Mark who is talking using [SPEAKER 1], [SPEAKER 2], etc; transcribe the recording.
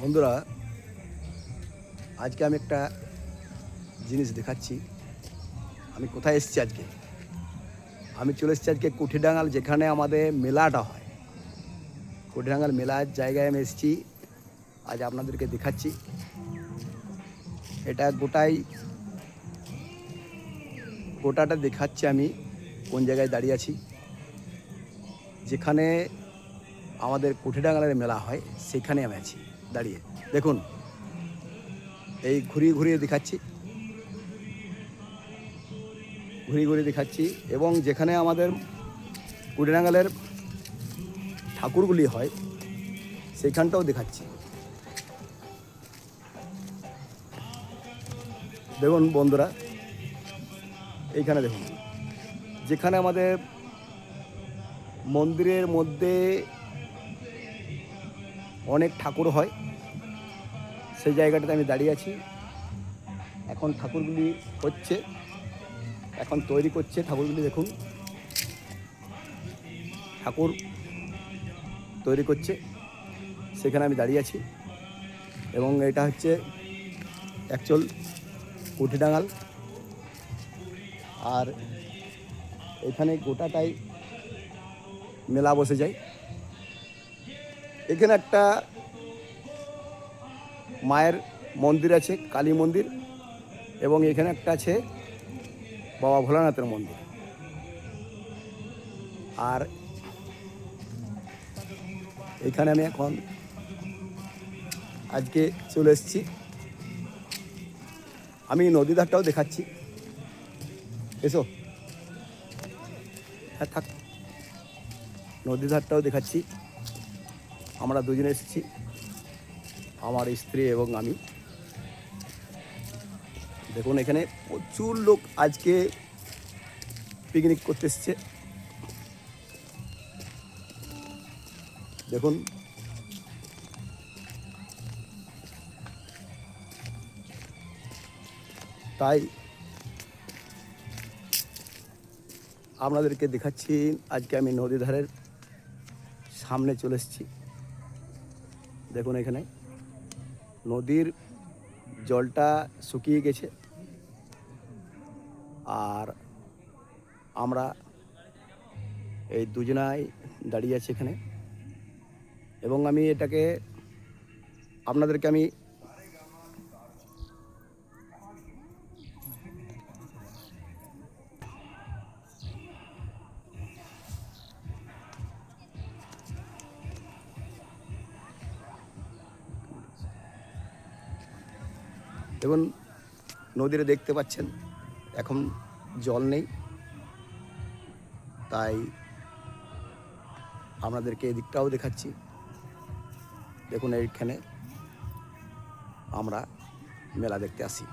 [SPEAKER 1] বন্ধুরা, আজকে আমি একটা জিনিস দেখাচ্ছি। আমি কোথায় এসেছি আজকে? আমি চলে এসেছি আজকে কুঠিডাঙ্গাল, যেখানে আমাদের মেলাটা হয়। কুঠিডাঙ্গাল মেলার জায়গায় আমি এসেছি। আজ আপনাদেরকে দেখাচ্ছি। এটা গোটাই, গোটাটা দেখাচ্ছি আমি কোন জায়গায় দাঁড়িয়ে আছি। যেখানে আমাদের কুঠিডাঙ্গালের মেলা হয়, সেখানে আমি আছি। দাঁড়িয়ে। দেখুন, এই ঘুরিয়ে ঘুরিয়ে দেখাচ্ছি। ঘুরিয়ে ঘুরিয়ে দেখাচ্ছি এবং যেখানে আমাদের কুঠিডাঙ্গালের ঠাকুরগুলি হয়, সেইখানটাও দেখাচ্ছি। দেখুন বন্ধুরা, এইখানে দেখুন, যেখানে আমাদের মন্দিরের মধ্যে অনেক ঠাকুর হয়। সেই জায়গাটাতে আমি দাঁড়িয়ে আছি। এখন ঠাকুরগুলি হচ্ছে, এখন তৈরি করছে ঠাকুরগুলি, দেখুন। ঠাকুর তৈরি করছে, সেখানে আমি দাঁড়িয়ে আছি। এবং এটা হচ্ছে অ্যাকচুয়াল কুঠিডাঙ্গাল আর এখানে গোটাটাই মেলা বসে যায়। এখানে একটা মায়ের মন্দির আছে, কালী মন্দির, এবং এখানে একটা আছে বাবা ভোলানাথের মন্দির। আর এখানে আমি এখন আজকে চলে এসেছি। আমি নদী ধারটাও দেখাচ্ছি। এসো। হ্যাঁ থাক। নদী ধারটাও দেখাচ্ছি। আমরা দুজনে এসেছি। আমার স্ত্রী এবং আমি। দেখুন, এখানে প্রচুর লোক আজকে পিকনিক করতে এসছে। দেখুন। তাই আপনাদেরকে দেখাচ্ছি, আজকে আমি নদী ধারের সামনে চলে এসেছি। দেখুন এখানে। নদীর জলটা শুকিয়ে গেছে। আর আমরা এই দুজনাই দাঁড়িয়ে আছি এখানে। এবং আমি এটাকে আপনাদেরকে আমি দেখুন, নদীরে দেখতে পাচ্ছেন, এখন জল নেই। তাই আপনাদেরকে এদিকটাও দেখাচ্ছি। দেখুন এইখানে আমরা মেলা দেখতে আসি।